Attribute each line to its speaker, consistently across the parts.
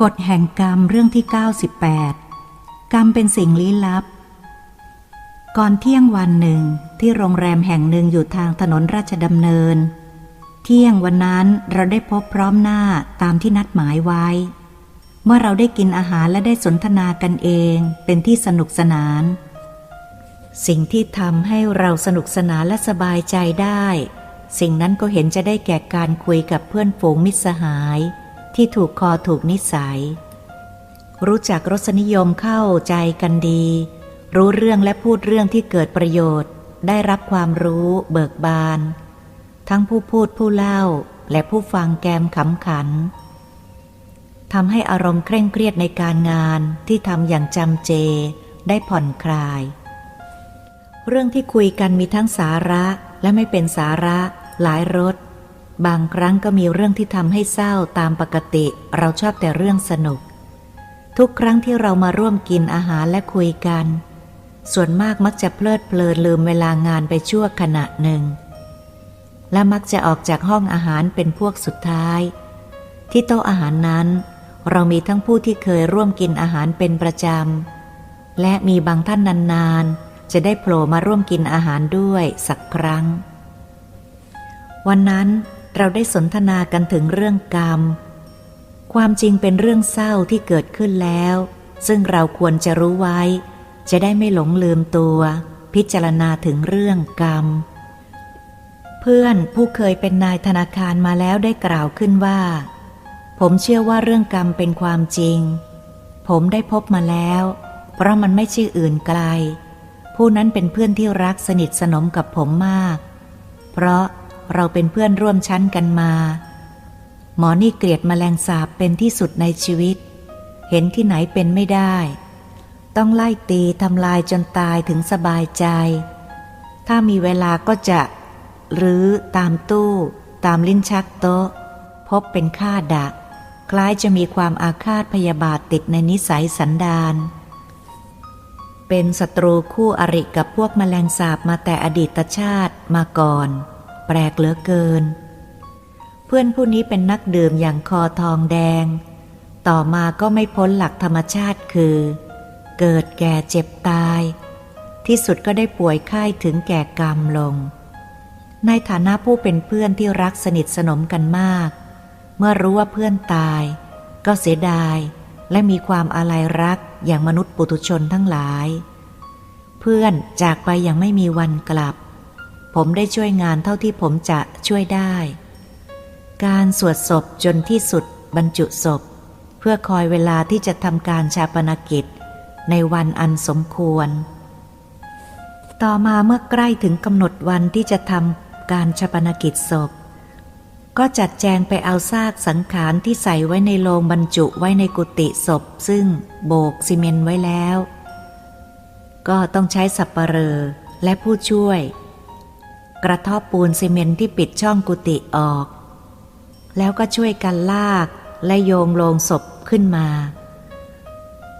Speaker 1: กฎแห่งกรรมเรื่องที่ 98 กรรมเป็นสิ่งลี้ลับ ก่อนเที่ยงวันหนึ่งที่โรงแรมแห่งหนึ่งอยู่ทางถนนราชดำเนิน เที่ยงวันนั้นเราได้พบพร้อมหน้าตามที่นัดหมายไว้ เมื่อเราได้กินอาหารและได้สนทนากันเองเป็นที่สนุกสนาน สิ่งที่ทำให้เราสนุกสนานและสบายใจได้ สิ่งนั้นก็เห็นจะได้แก่การคุยกับเพื่อนฝูงมิตรสหาย ที่ถูกคอถูกนิสัย รู้จักรสนิยมเข้าใจกันดี รู้เรื่องและพูดเรื่องที่เกิดประโยชน์ ได้รับความรู้เบิกบาน ทั้งผู้พูดผู้เล่าและผู้ฟังแกมขำขันทำให้อารมณ์เคร่งเครียดในการงานที่ทำอย่างจำเจได้ผ่อนคลาย เรื่องที่คุยกันมีทั้งสาระและไม่เป็นสาระหลายรส บางครั้งก็มีเรื่องที่ทำให้เศร้าตามปกติ เราชอบแต่เรื่องสนุก ทุกครั้งที่เรามาร่วมกินอาหารและคุยกัน ส่วนมากมักจะเพลิดเพลินลืมเวลางานไปชั่วขณะหนึ่ง และมักจะออกจากห้องอาหารเป็นพวกสุดท้าย ที่โต๊ะอาหารนั้น เรามีทั้งผู้ที่เคยร่วมกินอาหารเป็นประจำ และมีบางท่านนานๆ จะได้โผล่มาร่วมกินอาหารด้วยสักครั้ง วันนั้น เราได้สนทนากันถึงเรื่องกรรม ความจริงเป็นเรื่องเศร้าที่เกิดขึ้นแล้ว ซึ่งเราควรจะรู้ไว้ จะได้ไม่หลงลืมตัว พิจารณาถึงเรื่องกรรม เพื่อนผู้เคยเป็นนายธนาคารมาแล้วได้กล่าวขึ้นว่า ผมเชื่อว่าเรื่องกรรมเป็นความจริง ผมได้พบมาแล้ว เพราะมันไม่ใช่อื่นไกล ผู้นั้นเป็นเพื่อนที่รักสนิทสนมกับผมมาก เพราะ เราเป็นเพื่อนร่วมชั้นกันมา หมอนี่เกลียดมแมลงสาบเป็นที่สุดในชีวิต เห็นที่ไหนเป็นไม่ได้ ต้องไล่ตีทำลายจนตายถึงสบายใจ ถ้ามีเวลาก็จะหรือตามตู้ตามลิ้นชักโต๊ะ พบเป็นค่าดัก คล้ายจะมีความอาฆาตพยาบาทติดในนิสัยสันดานเป็นศัตรูคู่อริกับพวกมแมลงสาบมาแต่อดีตชาติมาก่อน แปลกเหลือเกิน เพื่อนผู้นี้เป็นนักดื่มอย่างคอทองแดง ต่อมาก็ไม่พ้นหลักธรรมชาติคือ เกิดแก่เจ็บตาย ที่สุดก็ได้ป่วยไข้ถึงแก่กรรมลง ในฐานะผู้เป็นเพื่อนที่รักสนิทสนมกันมาก เมื่อรู้ว่าเพื่อนตาย ก็เสียดายและมีความอาลัยรักอย่างมนุษย์ปุถุชนทั้งหลาย เพื่อนจากไปอย่างไม่มีวันกลับ ผมได้ช่วยงานเท่าที่ผมจะช่วยได้ การสวดศพจนที่สุดบรรจุศพ เพื่อคอยเวลาที่จะทำการชาปนกิจ ในวันอันสมควร ต่อมาเมื่อใกล้ถึงกำหนดวันที่จะทำการชาปนกิจศพ ก็จัดแจงไปเอาซากสังขารที่ใส่ไว้ในโลงบรรจุไว้ในกุฏิศพ ซึ่งโบกซีเมนต์ไว้แล้ว ก็ต้องใช้สับปะเรอและผู้ช่วย กระทบปูนซีเมนที่ปิดช่องกุฏิออก แล้วก็ช่วยกันลากและโยงโลงศพขึ้นมา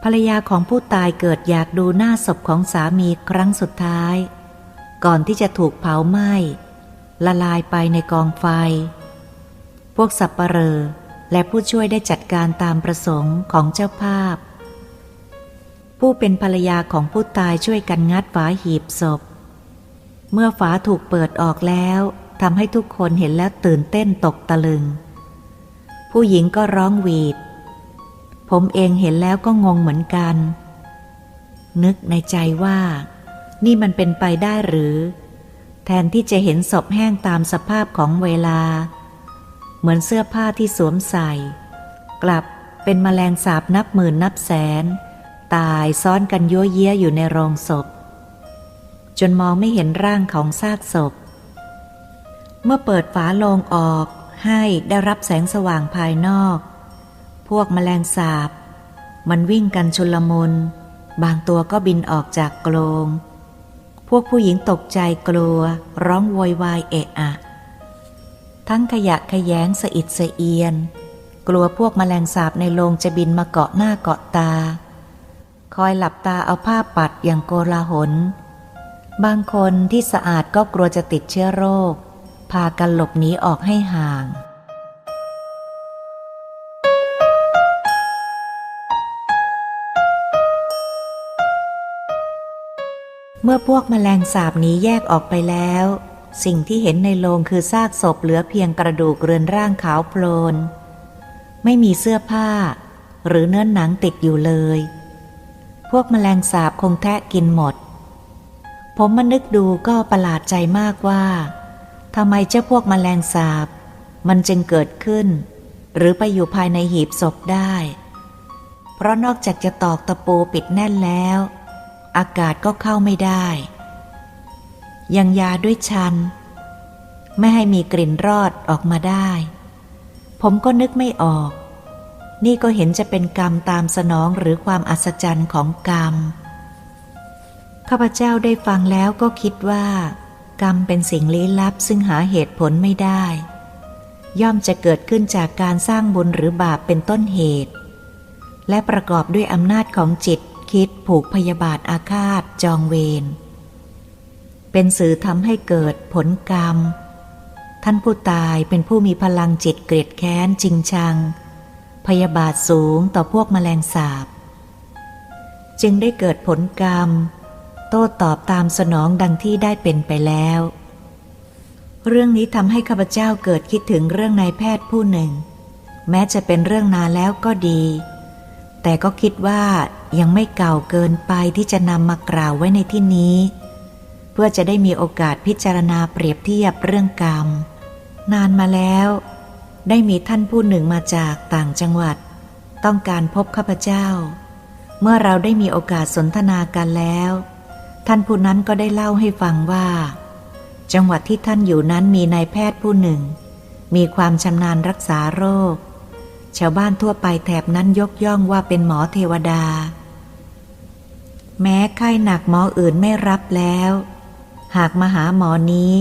Speaker 1: ภรรยาของผู้ตายเกิดอยากดูหน้าศพของสามีครั้งสุดท้าย ก่อนที่จะถูกเผาไหม้ละลายไปในกองไฟ พวกสับปะเรอและผู้ช่วยได้จัดการตามประสงค์ของเจ้าภาพ ผู้เป็นภรรยาของผู้ตายช่วยกันงัดฝาหีบศพ เมื่อฝาถูกเปิดออกแล้วทำให้ทุกคนเห็นแล้วตื่นเต้นตกตะลึง ผู้หญิงก็ร้องหวีด ผมเองเห็นแล้วก็งงเหมือนกัน นึกในใจว่า นี่มันเป็นไปได้หรือ แทนที่จะเห็นศพแห้งตามสภาพของเวลา เหมือนเสื้อผ้าที่สวมใส่ กลับเป็นมแมลงสาบนับหมื่นนับแสน ตายซ้อนกันยั่วเยี้ยอยู่ในโรงศพ จนมองไม่เห็นร่างของซากศพ เมื่อเปิดฝาโลงออกให้ได้รับแสงสว่างภายนอก พวกมแมลงสาบ มันวิ่งกันชุลมุน บางตัวก็บินออกจากกรงพวกผู้หญิงตกใจกลัว ร้องโวยวายเอะอะ ทั้งขยะขยงสะอิดสะเอียน กลัวพวกมแมลงสาบในโรงจะบินมาเกาะหน้าเกาะตา คอยหลับตาเอาผ้าปัดอย่างโกลาหล บางคนที่สะอาดก็กลัวจะติดเชื้อโรค พากันหลบหนีออกให้ห่าง เมื่อพวกมแมลงสาบนี้แยกออกไปแล้ว สิ่งที่เห็นในโลงคือซากศพเหลือเพียงกระดูกเรือนร่างขาวโพลน ไม่มีเสื้อผ้า หรือเนื้อนหนังติดอยู่เลย พวกมแมลงสาบคงแทะกินหมด ผมมานึกดูก็ประหลาดใจมากว่าทำไมเจ้าพวกแมลงสาบ มันจึงเกิดขึ้น หรือไปอยู่ภายในหีบศพได้ เพราะนอกจากจะตอกตะปูปิดแน่นแล้ว อากาศก็เข้าไม่ได้ ยังยาด้วยชัน ไม่ให้มีกลิ่นรอดออกมาได้ ผมก็นึกไม่ออก นี่ก็เห็นจะเป็นกรรมตามสนองหรือความอัศจรรย์ของกรรม ข้าพเจ้าได้ฟังแล้วก็คิดว่า กรรมเป็นสิ่งลี้ลับซึ่งหาเหตุผลไม่ได้ ย่อมจะเกิดขึ้นจากการสร้างบุญหรือบาปเป็นต้นเหตุ และประกอบด้วยอำนาจของจิตคิดผูกพยาบาทอาฆาตจองเวรเป็นสื่อทำให้เกิดผลกรรม ท่านผู้ตายเป็นผู้มีพลังจิตเกลียดแค้นจริงชัง พยาบาทสูงต่อพวกแมลงสาบ จึงได้เกิดผลกรรม โต้ตอบตามสนองดังที่ได้เป็นไปแล้ว เรื่องนี้ทำให้ข้าพเจ้าเกิดคิดถึงเรื่องนายแพทย์ผู้หนึ่ง แม้จะเป็นเรื่องนานแล้วก็ดี แต่ก็คิดว่ายังไม่เก่าเกินไปที่จะนำมากล่าวไว้ในที่นี้ เพื่อจะได้มีโอกาสพิจารณาเปรียบเทียบเรื่องกรรม นานมาแล้ว ได้มีท่านผู้หนึ่งมาจากต่างจังหวัด ต้องการพบข้าพเจ้า เมื่อเราได้มีโอกาสสนทนากันแล้ว ท่านผู้นั้นก็ได้เล่าให้ฟังว่า จังหวัดที่ท่านอยู่นั้นมีนายแพทย์ผู้หนึ่ง มีความชำนาญรักษาโรค ชาวบ้านทั่วไปแถบนั้นยกย่องว่าเป็นหมอเทวดา แม้ไข้หนักหมออื่นไม่รับแล้ว หากมาหาหมอนี้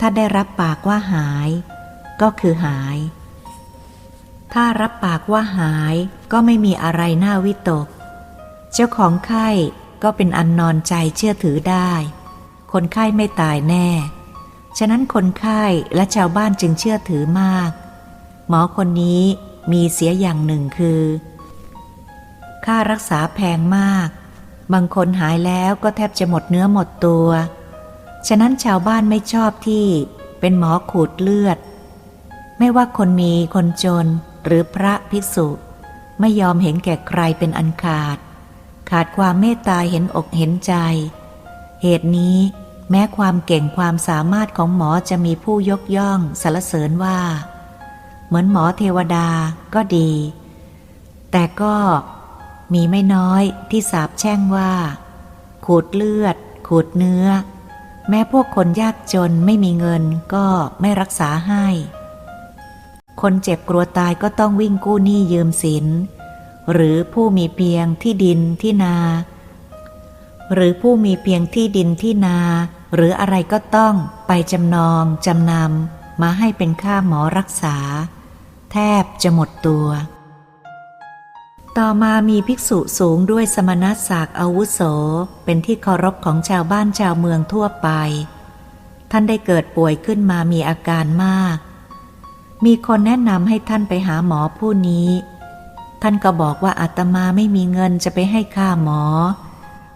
Speaker 1: ถ้าได้รับปากว่าหาย ก็คือหาย ถ้ารับปากว่าหายก็ไม่มีอะไรน่าวิตก เจ้าของไข้ ก็เป็นอันนอนใจเชื่อถือได้ คนไข้ไม่ตายแน่ ฉะนั้นคนไข้และชาวบ้านจึงเชื่อถือมาก หมอคนนี้มีเสียอย่างหนึ่งคือ ค่ารักษาแพงมาก บางคนหายแล้วก็แทบจะหมดเนื้อหมดตัว ฉะนั้นชาวบ้านไม่ชอบที่เป็นหมอขูดเลือด ไม่ว่าคนมีคนจนหรือพระภิกษุ ไม่ยอมเห็นแก่ใครเป็นอันขาด ขาดความเมตตาเห็นอกเห็นใจ เหตุนี้แม้ความเก่งความสามารถของหมอจะมีผู้ยกย่องสรรเสริญว่า เหมือนหมอเทวดาก็ดี แต่ก็มีไม่น้อยที่สาบแช่งว่า ขูดเลือด ขูดเนื้อ แม้พวกคนยากจนไม่มีเงินก็ไม่รักษาให้ คนเจ็บกลัวตายก็ต้องวิ่งกู้หนี้ยืมสิน หรือผู้มีเพียงที่ดินที่นา หรือผู้มีเพียงที่ดินที่นา หรืออะไรก็ต้องไปจำนองจำนำมาให้เป็นค่าหมอรักษา แทบจะหมดตัว ต่อมามีภิกษุสูงด้วยสมณศักดิ์อาวุโส เป็นที่เคารพของชาวบ้านชาวเมืองทั่วไป ท่านได้เกิดป่วยขึ้นมามีอาการมากมีคนแนะนำให้ท่านไปหาหมอผู้นี้ ท่านก็บอกว่าอาตมาไม่มีเงินจะไปให้ค่าหมอ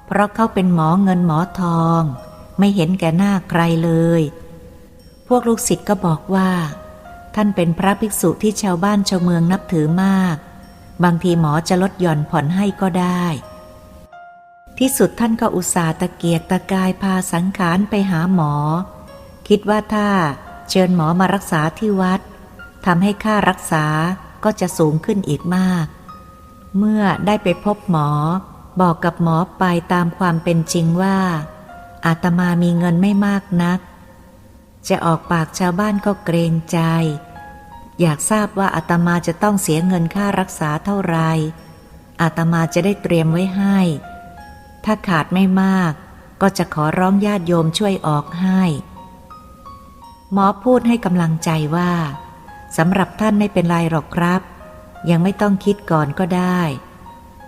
Speaker 1: เพราะเขาเป็นหมอเงินหมอทอง ไม่เห็นแก่หน้าใครเลย พวกลูกศิษย์ก็บอกว่า ท่านเป็นพระภิกษุที่ชาวบ้านชาวเมืองนับถือมาก บางทีหมอจะลดหย่อนผ่อนให้ก็ได้ ที่สุดท่านก็อุตส่าห์ตะเกียกตะกายพาสังขารไปหาหมอ คิดว่าถ้าเชิญหมอมารักษาที่วัดทำให้ค่ารักษา ก็จะสูงขึ้นอีกมาก เมื่อได้ไปพบหมอ บอกกับหมอไปตามความเป็นจริงว่า อาตมามีเงินไม่มากนัก จะออกปากชาวบ้านก็เกรงใจ อยากทราบว่าอาตมาจะต้องเสียเงินค่ารักษาเท่าไรอาตมาจะได้เตรียมไว้ให้ ถ้าขาดไม่มากก็จะขอร้องญาติโยมช่วยออกให้ หมอพูดให้กำลังใจว่า สำหรับท่านไม่เป็นไรหรอกครับ ยังไม่ต้องคิดก่อนก็ได้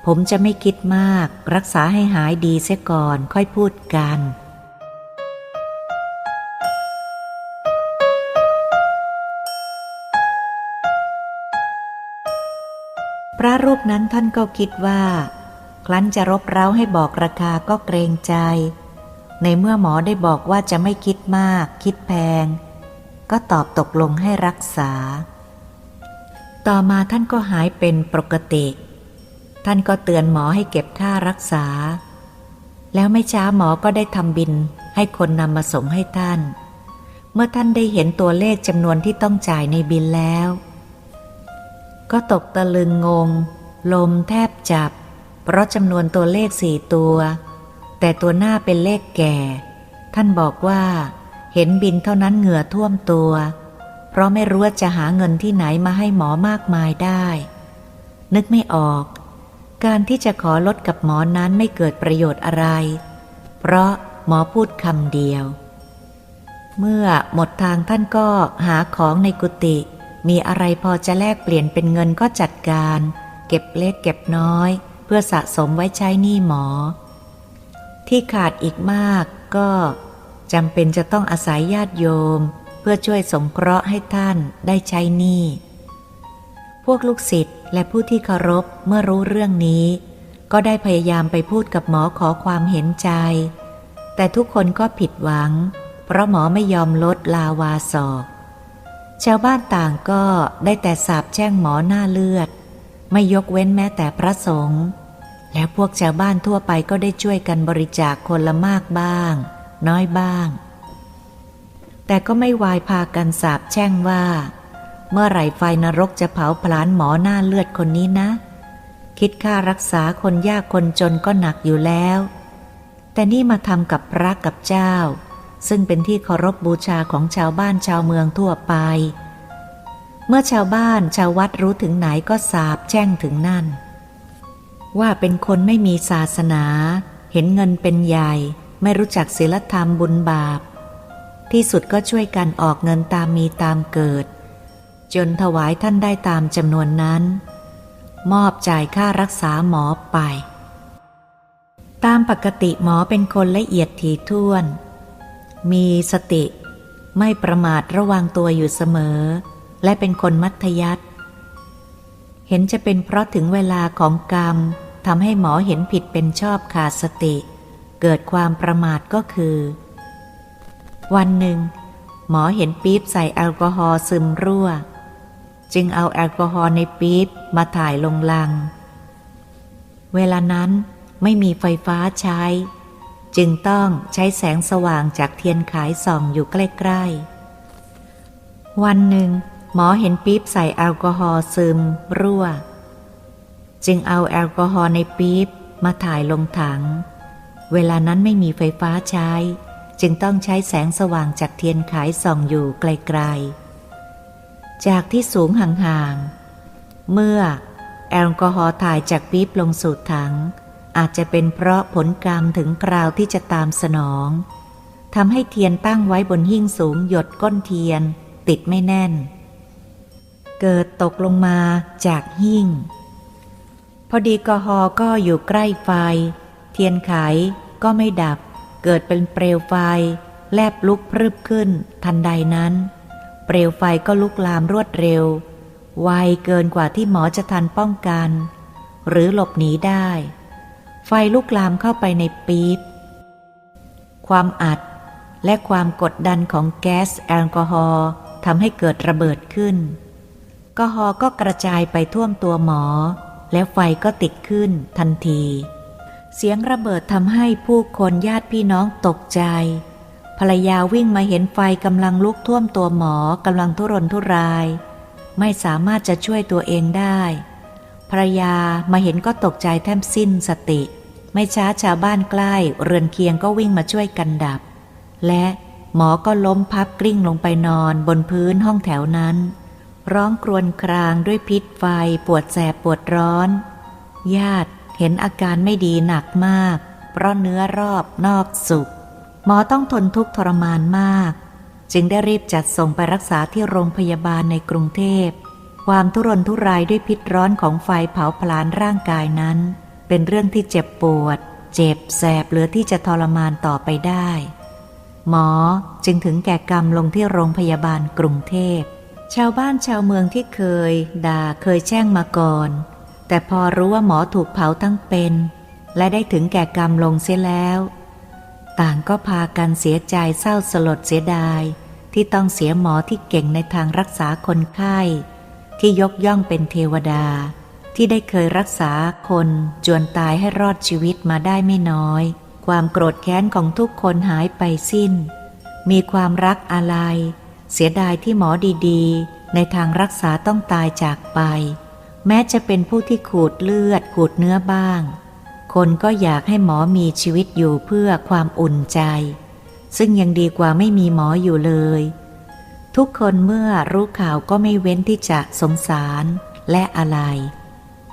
Speaker 1: ผมจะไม่คิดมากรักษาให้หายดีเสียก่อนค่อยพูดกันพระรูปนั้นท่านก็คิดว่า ครั้นจะรบเร้าให้บอกราคาก็เกรงใจ ในเมื่อหมอได้บอกว่าจะไม่คิดมาก คิดแพง ก็ตอบตกลงให้รักษา ต่อมาท่านก็หายเป็นปกติ ท่านก็เตือนหมอให้เก็บค่ารักษา แล้วไม่ช้าหมอก็ได้ทำบินให้คนนำมาส่งให้ท่าน เมื่อท่านได้เห็นตัวเลขจำนวนที่ต้องจ่ายในบินแล้ว ก็ตกตะลึงงง ลมแทบจับ เพราะจำนวนตัวเลขสี่ตัว แต่ตัวหน้าเป็นเลขแก่ ท่านบอกว่า เห็นบินเท่านั้นเหงื่อท่วมตัว เพราะไม่รู้ว่าจะหาเงินที่ไหนมาให้หมอมากมายได้ นึกไม่ออก การที่จะขอลดกับหมอนั้นไม่เกิดประโยชน์อะไร เพราะหมอพูดคำเดียว เมื่อหมดทางท่านก็หาของในกุฏิมีอะไรพอจะแลกเปลี่ยนเป็นเงินก็จัดการ เก็บเล็กเก็บน้อย เพื่อสะสมไว้ใช้หนี้หมอ ที่ขาดอีกมากก็ จำเป็นจะต้องอาศัยญาติโยม เพื่อช่วยสงเคราะห์ให้ท่านได้ใช้หนี้พวกลูกศิษย์และผู้ที่เคารพเมื่อรู้เรื่องนี้ ก็ได้พยายามไปพูดกับหมอขอความเห็นใจ แต่ทุกคนก็ผิดหวัง เพราะหมอไม่ยอมลดลาวาศอกชาวบ้านต่างก็ได้แต่สาบแช่งหมอหน้าเลือด ไม่ยกเว้นแม้แต่พระสงฆ์แล้วพวกชาวบ้านทั่วไปก็ได้ช่วยกันบริจาคคนละมากบ้าง น้อยบ้าง แต่ก็ไม่วายพากันสาบแช่งว่า เมื่อไหร่ไฟนรกจะเผาผลาญหมอหน้าเลือดคนนี้นะ คิดค่ารักษาคนยากคนจนก็หนักอยู่แล้ว แต่นี่มาทำกับพระกับเจ้า ซึ่งเป็นที่เคารพบบูชาของชาวบ้านชาวเมืองทั่วไป เมื่อชาวบ้านชาววัดรู้ถึงไหนก็สาบแช่งถึงนั่นว่าเป็นคนไม่มีศาสนา เห็นเงินเป็นใหญ่ ไม่รู้จักศีลธรรมบุญบาป ที่สุดก็ช่วยกันออกเงินตามมีตามเกิด จนถวายท่านได้ตามจำนวนนั้น มอบจ่ายค่ารักษาหมอไป ตามปกติหมอเป็นคนละเอียดถี่ถ้วน มีสติไม่ประมาทระวังตัวอยู่เสมอ และเป็นคนมัธยัติเห็นจะเป็นเพราะถึงเวลาของกรรมทำให้หมอเห็นผิดเป็นชอบขาดสติ เกิดความประมาทก็คือ วันหนึ่ง หมอเห็นปี๊บใส่แอลกอฮอล์ซึมรั่ว จึงเอาแอลกอฮอล์ในปี๊บมาถ่ายลงลัง เวลานั้นไม่มีไฟฟ้าใช้ จึงต้องใช้แสงสว่างจากเทียนขายส่องอยู่ใกล้ๆ วันหนึ่ง หมอเห็นปี๊บใส่แอลกอฮอล์ซึมรั่ว จึงเอาแอลกอฮอล์ในปี๊บมาถ่ายลงถัง เวลานั้นไม่มีไฟฟ้าใช้ จึงต้องใช้แสงสว่างจากเทียนขายส่องอยู่ไกลๆ จากที่สูงห่างๆ เมื่อแอลกอฮอล์ถ่ายจากปี๊บลงสู่ถัง อาจจะเป็นเพราะผลกรรมถึงคราวที่จะตามสนองทำให้เทียนตั้งไว้บนหิ้งสูงหยดก้นเทียน ติดไม่แน่น เกิดตกลงมาจากหิ้ง พอดีกอฮอก็อยู่ใกล้ไฟ เทียนไข ก็ไม่ดับ เกิดเป็นเปลวไฟ แลบลุกพรึบขึ้น ทันใดนั้น เปลวไฟก็ลุกลามรวดเร็ว ไวเกินกว่าที่หมอจะทันป้องกัน หรือหลบหนีได้ ไฟลุกลามเข้าไปในปี๊บ ความอัดและความกดดันของแก๊สแอลกอฮอล์ทำให้เกิดระเบิดขึ้นกอฮอล์ก็กระจายไปท่วมตัวหมอ แล้วไฟก็ติดขึ้นทันที เสียงระเบิดทำให้ผู้คนญาติพี่น้องตกใจ ภรรยาวิ่งมาเห็นไฟกำลังลุกท่วมตัวหมอกำลังทุรนทุราย ไม่สามารถจะช่วยตัวเองได้ ภรรยามาเห็นก็ตกใจแทบสิ้นสติ ไม่ช้าชาวบ้านใกล้เรือนเคียงก็วิ่งมาช่วยกันดับ และหมอก็ล้มพับกลิ้งลงไปนอนบนพื้นห้องแถวนั้น ร้องครวญครางด้วยพิษไฟปวดแสบปวดร้อน ญาติ เห็นอาการไม่ดีหนักมาก เพราะเนื้อรอบนอกสุกหมอต้องทนทุกข์ทรมานมาก จึงได้รีบจัดส่งไปรักษาที่โรงพยาบาลในกรุงเทพ ความทุรนทุรายด้วยพิษร้อนของไฟเผาผลาญร่างกายนั้น เป็นเรื่องที่เจ็บปวด เจ็บแสบเหลือที่จะทรมานต่อไปได้ หมอจึงถึงแก่กรรมลงที่โรงพยาบาลกรุงเทพ ชาวบ้านชาวเมืองที่เคยด่าเคยแช่งมาก่อน แต่พอรู้ว่าหมอถูกเผาทั้งเป็น และได้ถึงแก่กรรมลงเสียแล้ว ต่างก็พากันเสียใจเศร้าสลดเสียดาย ที่ต้องเสียหมอที่เก่งในทางรักษาคนไข้ ที่ยกย่องเป็นเทวดา ที่ได้เคยรักษาคนจวนตายให้รอดชีวิตมาได้ไม่น้อย ความโกรธแค้นของทุกคนหายไปสิ้น มีความรักอะไร เสียดายที่หมอดีๆ ในทางรักษาต้องตายจากไป แม้จะเป็นผู้ที่ขูดเลือดขูดเนื้อบ้าง คนก็อยากให้หมอมีชีวิตอยู่เพื่อความอุ่นใจ ซึ่งยังดีกว่าไม่มีหมออยู่เลย ทุกคนเมื่อรู้ข่าวก็ไม่เว้นที่จะสงสารและอะไร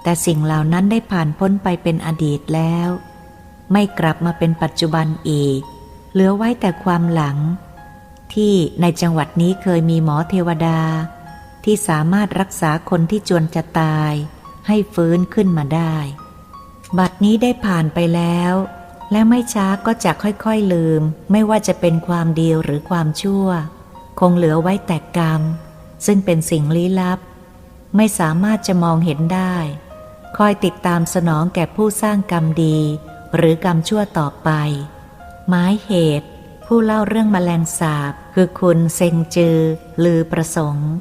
Speaker 1: แต่สิ่งเหล่านั้นได้ผ่านพ้นไปเป็นอดีตแล้ว ไม่กลับมาเป็นปัจจุบันอีก เหลือไว้แต่ความหลัง ที่ในจังหวัดนี้เคยมีหมอเทวดา ที่สามารถรักษาคนที่จวนจะตาย ให้ฟื้นขึ้นมาได้ บัดนี้ได้ผ่านไปแล้ว และไม่ช้าก็จะค่อยๆลืม ไม่ว่าจะเป็นความดีหรือความชั่ว คงเหลือไว้แต่กรรม ซึ่งเป็นสิ่งลี้ลับ ไม่สามารถจะมองเห็นได้ คอยติดตามสนองแก่ผู้สร้างกรรมดี หรือกรรมชั่วต่อไป หมายเหตุ ผู้เล่าเรื่องแมลงสาบ คือคุณเซงจือ ลือประสงค์